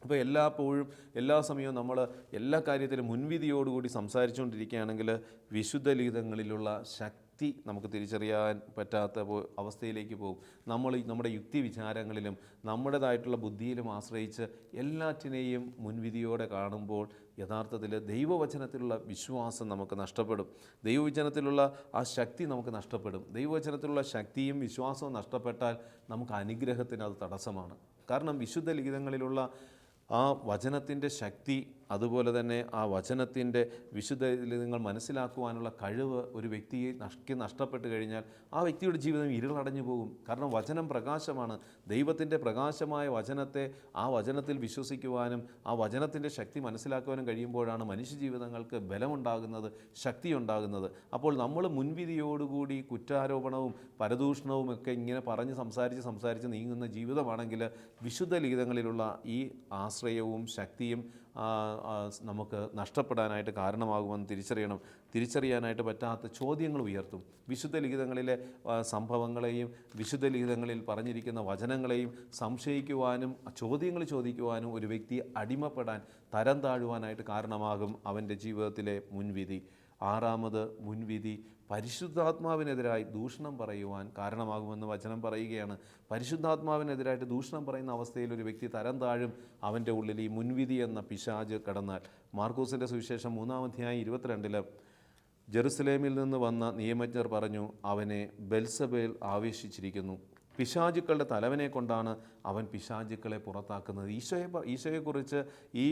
അപ്പോൾ എല്ലാപ്പോഴും എല്ലാ സമയവും നമ്മൾ എല്ലാ കാര്യത്തിലും മുൻവിധിയോടുകൂടി സംസാരിച്ചുകൊണ്ടിരിക്കുകയാണെങ്കിൽ വിശുദ്ധ ലിഖിതങ്ങളിലുള്ള ശക്തി നമുക്ക് തിരിച്ചറിയാൻ പറ്റാത്ത അവസ്ഥയിലേക്ക് പോകും. നമ്മൾ നമ്മുടെ യുക്തി വിചാരങ്ങളിലും നമ്മുടേതായിട്ടുള്ള ബുദ്ധിയിലും ആശ്രയിച്ച് എല്ലാറ്റിനെയും മുൻവിധിയോടെ കാണുമ്പോൾ യഥാർത്ഥത്തിൽ ദൈവവചനത്തിലുള്ള വിശ്വാസം നമുക്ക് നഷ്ടപ്പെടും. ദൈവവചനത്തിലുള്ള ആ ശക്തി നമുക്ക് നഷ്ടപ്പെടും. ദൈവവചനത്തിലുള്ള ശക്തിയും വിശ്വാസവും നഷ്ടപ്പെട്ടാൽ നമുക്ക് അനുഗ്രഹത്തിന് അത് തടസ്സമാണ്. കാരണം വിശുദ്ധ ലിഖിതങ്ങളിലുള്ള ആ വചനത്തിന്റെ ശക്തി അതുപോലെ തന്നെ ആ വചനത്തിന്റെ വിശുദ്ധയിൽ നിങ്ങൾ മനസ്സിലാക്കുവാനുള്ള കഴിവ് ഒരു വ്യക്തിയെ നഷ്ട നഷ്ടപ്പെട്ട് കഴിഞ്ഞാൽ ആ വ്യക്തിയുടെ ജീവിതം ഇരുളടഞ്ഞു പോകും. കാരണം വചനം പ്രകാശമാണ്. ദൈവത്തിന്റെ പ്രകാശമായ വചനത്തെ ആ വചനത്തിൽ വിശ്വസിക്കുവാനും ആ വചനത്തിന്റെ ശക്തി മനസ്സിലാക്കുവാനും കഴിയുമ്പോഴാണ് മനുഷ്യ ജീവിതങ്ങൾക്ക് ബലമുണ്ടാകുന്നത് ശക്തി ഉണ്ടാകുന്നത് അപ്പോൾ നമ്മൾ മുൻവിധിയോടുകൂടി കുറ്റാരോപണവും പരദൂഷണവും ഒക്കെ ഇങ്ങനെ പറഞ്ഞ് സംസാരിച്ച് സംസാരിച്ച് നീങ്ങുന്ന ജീവിതമാണെങ്കിൽ വിശുദ്ധ ലിഖിതങ്ങളിലുള്ള ഈ ആശ്രയവും ശക്തിയും നമുക്ക് നഷ്ടപ്പെടാനായിട്ട് കാരണമാകുമെന്ന് തിരിച്ചറിയണം. തിരിച്ചറിയാനായിട്ട് പറ്റാത്ത ചോദ്യങ്ങൾ ഉയർത്തും. വിശുദ്ധ ലിഖിതങ്ങളിലെ സംഭവങ്ങളെയും വിശുദ്ധ ലിഖിതങ്ങളിൽ പറഞ്ഞിരിക്കുന്ന വചനങ്ങളെയും സംശയിക്കുവാനും ചോദ്യങ്ങൾ ചോദിക്കുവാനും ഒരു വ്യക്തി അടിമപ്പെടാൻ തരം താഴുവാനായിട്ട് കാരണമാകും അവന്റെ ജീവിതത്തിലെ മുൻവിധി. ആറാമത് മുൻവിധി പരിശുദ്ധാത്മാവിനെതിരായി ദൂഷണം പറയുവാൻ കാരണമാകുമെന്ന് വചനം പറയുകയാണ്. പരിശുദ്ധാത്മാവിനെതിരായിട്ട് ദൂഷണം പറയുന്ന അവസ്ഥയിൽ ഒരു വ്യക്തി തരം താഴും അവന്റെ ഉള്ളിൽ ഈ മുൻവിധി എന്ന പിശാജ് കടന്നാൽ. മാർക്കോസിന്റെ സുവിശേഷം മൂന്നാമധ്യായ ഇരുപത്തിരണ്ടിൽ ജെറുസലേമിൽ നിന്ന് വന്ന നിയമജ്ഞർ പറഞ്ഞു അവനെ ബെൽസബേൽ ആവേശിച്ചിരിക്കുന്നു. പിശാചുക്കളുടെ തലവനെ കൊണ്ടാണ് അവൻ പിശാചുക്കളെ പുറത്താക്കുന്നത്. ഈശോയെ ഈശോയെക്കുറിച്ച് ഈ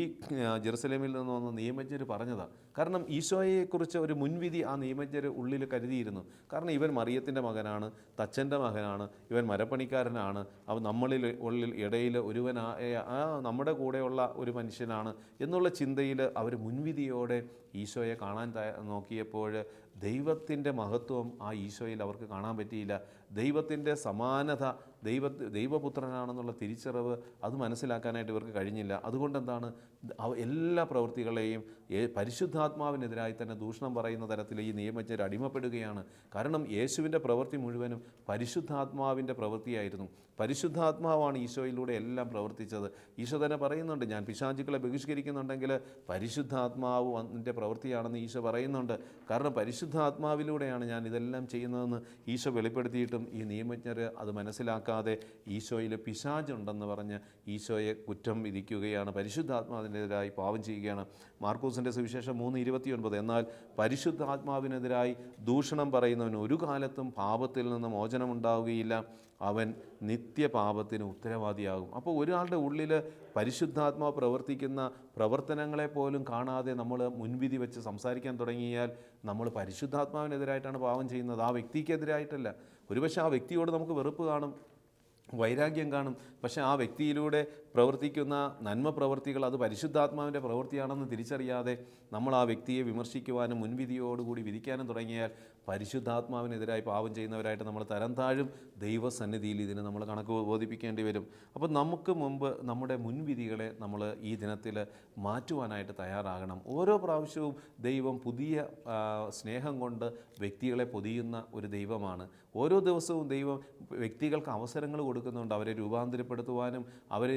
ജെറുസലേമിൽ നിന്ന് വന്ന നിയമജ്ഞർ പറഞ്ഞതാണ് കാരണം ഈശോയെക്കുറിച്ച് ഒരു മുൻവിധി ആ നിയമജ്ഞർ ഉള്ളിൽ കരുതിയിരുന്നു. കാരണം ഇവൻ മറിയത്തിന്റെ മകനാണ് തച്ചന്റെ മകനാണ് ഇവൻ മരപ്പണിക്കാരനാണ് അവൻ നമ്മളിൽ ഉള്ളിൽ ഇടയിൽ ഒരുവനായ ആ നമ്മുടെ കൂടെയുള്ള ഒരു മനുഷ്യനാണ് എന്നുള്ള ചിന്തയിൽ അവർ മുൻവിധിയോടെ ഈശോയെ കാണാൻ നോക്കിയപ്പോൾ ദൈവത്തിന്റെ മഹത്വം ആ ഈശോയിൽ അവർക്ക് കാണാൻ പറ്റിയില്ല. ദൈവത്തിന്റെ സമാനത ദൈവ ദൈവപുത്രനാണെന്നുള്ള തിരിച്ചറിവ് അത് മനസ്സിലാക്കാനായിട്ട് ഇവർക്ക് കഴിഞ്ഞില്ല. അതുകൊണ്ട് എന്താണ് എല്ലാ പ്രവൃത്തികളെയും പരിശുദ്ധാത്മാവിനെതിരായി തന്നെ ദൂഷണം പറയുന്ന തരത്തിൽ ഈ നിയമജ്ഞർ അടിമപ്പെടുകയാണ്. കാരണം യേശുവിന്റെ പ്രവൃത്തി മുഴുവനും പരിശുദ്ധാത്മാവിന്റെ പ്രവൃത്തിയായിരുന്നു. പരിശുദ്ധാത്മാവാണ് ഈശോയിലൂടെ എല്ലാം പ്രവർത്തിച്ചത്. ഈശോ തന്നെ പറയുന്നുണ്ട് ഞാൻ പിശാചുക്കളെ ബഹിഷ്കരിക്കുന്നുണ്ടെങ്കിൽ പരിശുദ്ധാത്മാവ് അതിന്റെ പ്രവൃത്തിയാണെന്ന് ഈശോ പറയുന്നുണ്ട്. കാരണം പരിശുദ്ധാത്മാവിലൂടെയാണ് ഞാൻ ഇതെല്ലാം ചെയ്യുന്നതെന്ന് ഈശോ വെളിപ്പെടുത്തിയിട്ടും ഈ നിയമജ്ഞർ അത് മനസ്സിലാക്കാതെ ഈശോയിൽ പിശാചുണ്ടെന്ന് പറഞ്ഞ് ഈശോയെ കുറ്റം വിധിക്കുകയാണ്. പരിശുദ്ധാത്മാവിനെതിരായി പാവം ചെയ്യുകയാണ്. മാർക്കോസിന്റെ സുവിശേഷം മൂന്ന് ഇരുപത്തിയൊൻപത് എന്നാൽ പരിശുദ്ധാത്മാവിനെതിരായി ദൂഷണം പറയുന്നവന് ഒരു കാലത്തും പാപത്തിൽ നിന്ന് മോചനമുണ്ടാവുകയില്ല. അവൻ നിത്യപാപത്തിന് ഉത്തരവാദിയാകും. അപ്പോൾ ഒരാളുടെ ഉള്ളിൽ പരിശുദ്ധാത്മാവ് പ്രവർത്തിക്കുന്ന പ്രവർത്തനങ്ങളെ പോലും കാണാതെ നമ്മൾ മുൻവിധി വെച്ച് സംസാരിക്കാൻ തുടങ്ങിയാൽ നമ്മൾ പരിശുദ്ധാത്മാവിനെതിരായിട്ടാണ് പാവം ചെയ്യുന്നത്. ആ വ്യക്തിക്കെതിരായിട്ടല്ല. ഒരുപക്ഷെ ആ വ്യക്തിയോട് നമുക്ക് വെറുപ്പ് കാണും വൈരാഗ്യം കാണും. പക്ഷേ ആ വ്യക്തിയിലൂടെ പ്രവർത്തിക്കുന്ന നന്മ പ്രവർത്തികൾ അത് പരിശുദ്ധാത്മാവിന്റെ പ്രവൃത്തിയാണെന്ന് തിരിച്ചറിയാതെ നമ്മൾ ആ വ്യക്തിയെ വിമർശിക്കുവാനും മുൻവിധിയോടുകൂടി വിധിക്കാനും തുടങ്ങിയാൽ പരിശുദ്ധാത്മാവിനെതിരായി പാവം ചെയ്യുന്നവരായിട്ട് നമ്മൾ തരം താഴും ദൈവസന്നിധിയിൽ ഇതിനെ നമ്മൾ കണക്ക് ബോധിപ്പിക്കേണ്ടി വരും. അപ്പോൾ നമുക്ക് മുമ്പ് നമ്മുടെ മുൻവിധികളെ നമ്മൾ ഈ ദിനത്തിൽ മാറ്റുവാനായിട്ട് തയ്യാറാകണം. ഓരോ പ്രാവശ്യവും ദൈവം പുതിയ സ്നേഹം കൊണ്ട് വ്യക്തികളെ പൊതിയുന്ന ഒരു ദൈവമാണ്. ഓരോ ദിവസവും ദൈവം വ്യക്തികൾക്ക് അവസരങ്ങൾ കൊടുക്കുന്നുണ്ട്. അവരെ രൂപാന്തരപ്പെടുത്തുവാനും അവരെ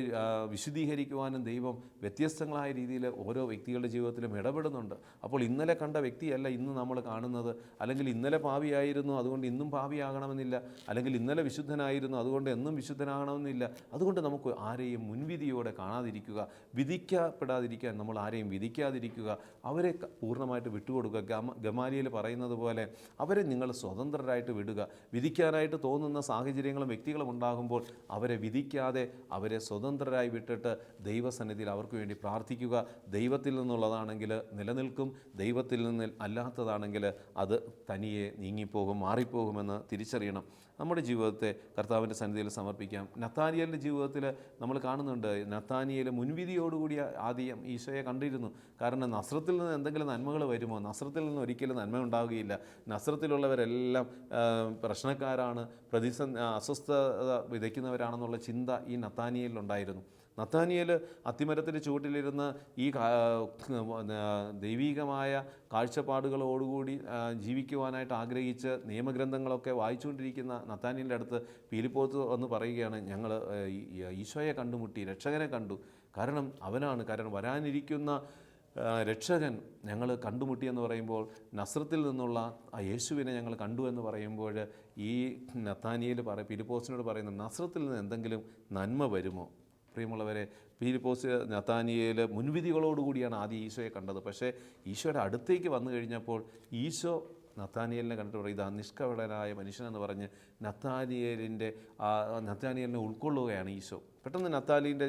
വിശദീകരിക്കുവാനും ദൈവം വ്യത്യസ്തങ്ങളായ രീതിയിൽ ഓരോ വ്യക്തികളുടെ ജീവിതത്തിലും ഇടപെടുന്നുണ്ട്. അപ്പോൾ ഇന്നലെ കണ്ട വ്യക്തിയല്ല ഇന്ന് നമ്മൾ കാണുന്നത്. അല്ലെങ്കിൽ ഇന്നലെ പാവിയായിരുന്നു അതുകൊണ്ട് ഇന്നും പാവിയാകണമെന്നില്ല അല്ലെങ്കിൽ ഇന്നലെ വിശുദ്ധനായിരുന്നു അതുകൊണ്ട് എന്നും വിശുദ്ധനാകണമെന്നില്ല. അതുകൊണ്ട് നമുക്ക് ആരെയും മുൻവിധിയോടെ കാണാതിരിക്കുക വിധിക്കപ്പെടാതിരിക്കാൻ നമ്മൾ ആരെയും വിധിക്കാതിരിക്കുക അവരെ പൂർണമായിട്ട് വിട്ടുകൊടുക്കുക. ഗമ ഗമാലിയിൽ പറയുന്നത് പോലെ അവരെ നിങ്ങൾ സ്വതന്ത്രരായിട്ട് വിടുക. വിധിക്കാനായിട്ട് തോന്നുന്ന സാഹചര്യങ്ങളും വ്യക്തികളും ഉണ്ടാകുമ്പോൾ അവരെ വിധിക്കാതെ അവരെ സ്വതന്ത്രരായി വിട്ടിട്ട് ദൈവസന്നിധിയിൽ അവർക്ക് വേണ്ടി പ്രാർത്ഥിക്കുക. ദൈവത്തിൽ നിന്നുള്ളതാണെങ്കിൽ നിലനിൽക്കും. ദൈവത്തിൽ നിന്ന് അല്ലാത്തതാണെങ്കിൽ അത് തനിയെ നീങ്ങിപ്പോകും മാറിപ്പോകുമെന്ന് തിരിച്ചറിയണം. നമ്മുടെ ജീവിതത്തെ കർത്താവിന്റെ സന്നിധിയിൽ സമർപ്പിക്കാം. നത്താനിയലിന്റെ ജീവിതത്തിൽ നമ്മൾ കാണുന്നുണ്ട് നത്താനിയൽ മുൻവിധിയോടുകൂടി ആദ്യം ഈശോയെ കണ്ടിരുന്നു. കാരണം നസ്രത്തിൽ നിന്ന് എന്തെങ്കിലും നന്മകൾ വരുമോ? നസ്രത്തിൽ നിന്ന് ഒരിക്കലും നന്മ ഉണ്ടാവുകയില്ല. നസ്രത്തിലുള്ളവരെല്ലാം പ്രശ്നക്കാരാണ് പ്രതിസന്ധി അസ്വസ്ഥത വിതയ്ക്കുന്നവരാണെന്നുള്ള ചിന്ത ഈ നത്താനിയലിലുണ്ടായിരുന്നു. നത്താനിയൽ അത്തിമരത്തിന്റെ ചുവട്ടിലിരുന്ന് ഈ ദൈവീകമായ കാഴ്ചപ്പാടുകളോടുകൂടി ജീവിക്കുവാനായിട്ട് ആഗ്രഹിച്ച് നിയമഗ്രന്ഥങ്ങളൊക്കെ വായിച്ചുകൊണ്ടിരിക്കുന്ന നത്താനിയലിന്റെ അടുത്ത് പീലിപ്പോത്ത് വന്ന് പറയുകയാണ് ഞങ്ങൾ ഈശോയെ കണ്ടുമുട്ടി രക്ഷകനെ കണ്ടു. കാരണം അവനാണ് കാരണം വരാനിരിക്കുന്ന രക്ഷകൻ ഞങ്ങൾ കണ്ടുമുട്ടി എന്ന് പറയുമ്പോൾ നസ്രത്തിൽ നിന്നുള്ള ആ യേശുവിനെ ഞങ്ങൾ കണ്ടു എന്ന് പറയുമ്പോൾ ഈ നത്താനിയിൽ പറ പിലിപ്പോസിനോട് പറയുന്ന നസ്രത്തിൽ നിന്ന് എന്തെങ്കിലും നന്മ വരുമോ പ്രിയമുള്ളവരെ പീലിപ്പോസ് നത്താനിയയിൽ മുൻവിധികളോടുകൂടിയാണ് ആദ്യം ഈശോയെ കണ്ടത്. പക്ഷേ ഈശോയുടെ അടുത്തേക്ക് വന്നു കഴിഞ്ഞപ്പോൾ ഈശോ നത്താനിയലിനെ കണ്ടിട്ട് പറയും ഇതാ നിഷ്കവളനായ മനുഷ്യനെന്ന് പറഞ്ഞ് നത്താനിയലിന്റെ ആ നത്താനിയലിനെ ഉൾക്കൊള്ളുകയാണ് ഈശോ. പെട്ടെന്ന് നത്താലിന്റെ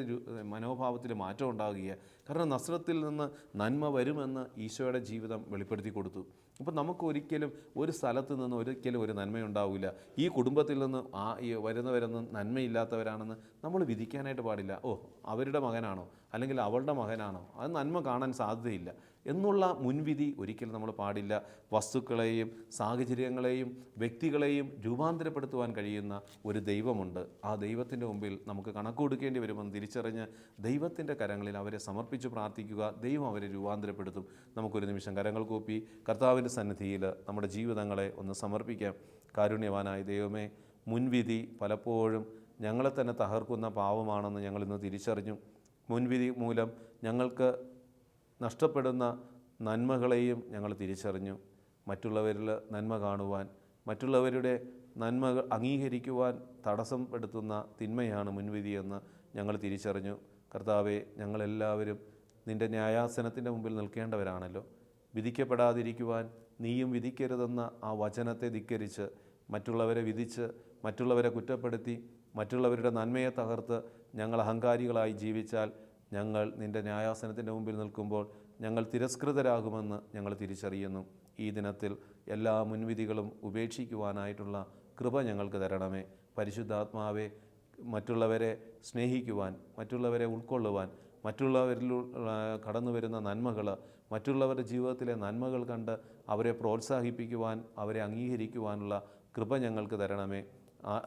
മനോഭാവത്തിൽ മാറ്റം ഉണ്ടാകുകയാണ്. കാരണം നസ്രത്തിൽ നിന്ന് നന്മ വരുമെന്ന് ഈശോയുടെ ജീവിതം വെളിപ്പെടുത്തി കൊടുത്തു. അപ്പം നമുക്ക് ഒരിക്കലും ഒരു സ്ഥലത്ത് നിന്ന് ഒരിക്കലും ഒരു നന്മയുണ്ടാവില്ല ഈ കുടുംബത്തിൽ നിന്ന് ആ വരുന്നവരൊന്നും നന്മയില്ലാത്തവരാണെന്ന് നമ്മൾ വിധിക്കാനായിട്ട് പാടില്ല. ഓ അവരുടെ മകനാണോ? അല്ലെങ്കിൽ അവളുടെ മകനാണോ? അത് നന്മ കാണാൻ സാധ്യതയില്ല. എന്നുള്ള മുൻവിധി ഒരിക്കലും നമ്മൾ പാടില്ല. വസ്തുക്കളെയും സാഹചര്യങ്ങളെയും വ്യക്തികളെയും രൂപാന്തരപ്പെടുത്തുവാൻ കഴിയുന്ന ഒരു ദൈവമുണ്ട്. ആ ദൈവത്തിന്റെ മുമ്പിൽ നമുക്ക് കണക്ക് കൊടുക്കേണ്ടി വരുമെന്ന് തിരിച്ചറിഞ്ഞ് ദൈവത്തിന്റെ കരങ്ങളിൽ അവരെ സമർപ്പിച്ച് പ്രാർത്ഥിക്കുക. ദൈവം അവരെ രൂപാന്തരപ്പെടുത്തും. നമുക്കൊരു നിമിഷം കരങ്ങൾ കൂപ്പി കർത്താവിന്റെ സന്നിധിയിൽ നമ്മുടെ ജീവിതങ്ങളെ ഒന്ന് സമർപ്പിക്കാം. കാരുണ്യവാനായ ദൈവമേ മുൻവിധി പലപ്പോഴും ഞങ്ങളെ തന്നെ തകർക്കുന്ന പാവമാണെന്ന് ഞങ്ങളിന്ന് തിരിച്ചറിഞ്ഞു. മുൻവിധി മൂലം ഞങ്ങൾക്ക് നഷ്ടപ്പെടുന്ന നന്മകളെയും ഞങ്ങൾ തിരിച്ചറിഞ്ഞു. മറ്റുള്ളവരിൽ നന്മ കാണുവാൻ മറ്റുള്ളവരുടെ നന്മകൾ അംഗീകരിക്കുവാൻ തടസ്സപ്പെടുത്തുന്ന തിന്മയാണ് മുൻവിധിയെന്ന് ഞങ്ങൾ തിരിച്ചറിഞ്ഞു. കർത്താവെ ഞങ്ങളെല്ലാവരും നിന്റെ ന്യായാസനത്തിന്റെ മുമ്പിൽ നിൽക്കേണ്ടവരാണല്ലോ. വിധിക്കപ്പെടാതിരിക്കുവാൻ നീയും വിധിക്കരുതെന്ന ആ വചനത്തെ ധിക്കരിച്ച് മറ്റുള്ളവരെ വിധിച്ച് മറ്റുള്ളവരെ കുറ്റപ്പെടുത്തി മറ്റുള്ളവരുടെ നന്മയെ തകർത്ത് ഞങ്ങൾ അഹങ്കാരികളായി ജീവിച്ചാൽ ഞങ്ങൾ നിന്റെ ന്യായാസനത്തിന്റെ മുമ്പിൽ നിൽക്കുമ്പോൾ ഞങ്ങൾ തിരസ്കൃതരാകുമെന്ന് ഞങ്ങൾ തിരിച്ചറിയുന്നു. ഈ ദിനത്തിൽ എല്ലാ മുൻവിധികളും ഉപേക്ഷിക്കുവാനായിട്ടുള്ള കൃപ ഞങ്ങൾക്ക് തരണമേ. പരിശുദ്ധാത്മാവെ മറ്റുള്ളവരെ സ്നേഹിക്കുവാൻ മറ്റുള്ളവരെ ഉൾക്കൊള്ളുവാൻ മറ്റുള്ളവരിൽ കടന്നു വരുന്ന നന്മകൾ മറ്റുള്ളവരുടെ ജീവിതത്തിലെ നന്മകൾ കണ്ട് അവരെ പ്രോത്സാഹിപ്പിക്കുവാൻ അവരെ അംഗീകരിക്കുവാനുള്ള കൃപ ഞങ്ങൾക്ക് തരണമേ.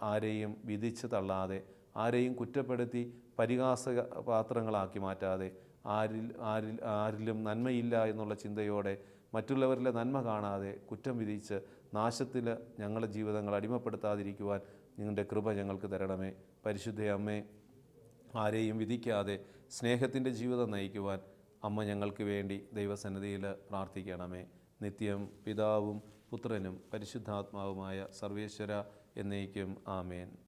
ആരെയും വിധിച്ച് തള്ളാതെ ആരെയും കുറ്റപ്പെടുത്തി പരിഹാസ പാത്രങ്ങളാക്കി മാറ്റാതെ ആരിൽ ആരിൽ ആരിലും നന്മയില്ല എന്നുള്ള ചിന്തയോടെ മറ്റുള്ളവരിലെ നന്മ കാണാതെ കുറ്റം വിധിച്ച് നാശത്തിൽ ഞങ്ങളുടെ ജീവിതങ്ങൾ അടിമപ്പെടുത്താതിരിക്കുവാൻ നിങ്ങളുടെ കൃപ ഞങ്ങൾക്ക് തരണമേ. പരിശുദ്ധ അമ്മേ ആരെയും വിധിക്കാതെ സ്നേഹത്തിന്റെ ജീവിതം നയിക്കുവാൻ അമ്മ ഞങ്ങൾക്ക് വേണ്ടി ദൈവസന്നിധിയിൽ പ്രാർത്ഥിക്കണമേ. നിത്യം പിതാവും പുത്രനും പരിശുദ്ധാത്മാവുമായ സർവേശ്വര എന്നേക്കും ആമേൻ.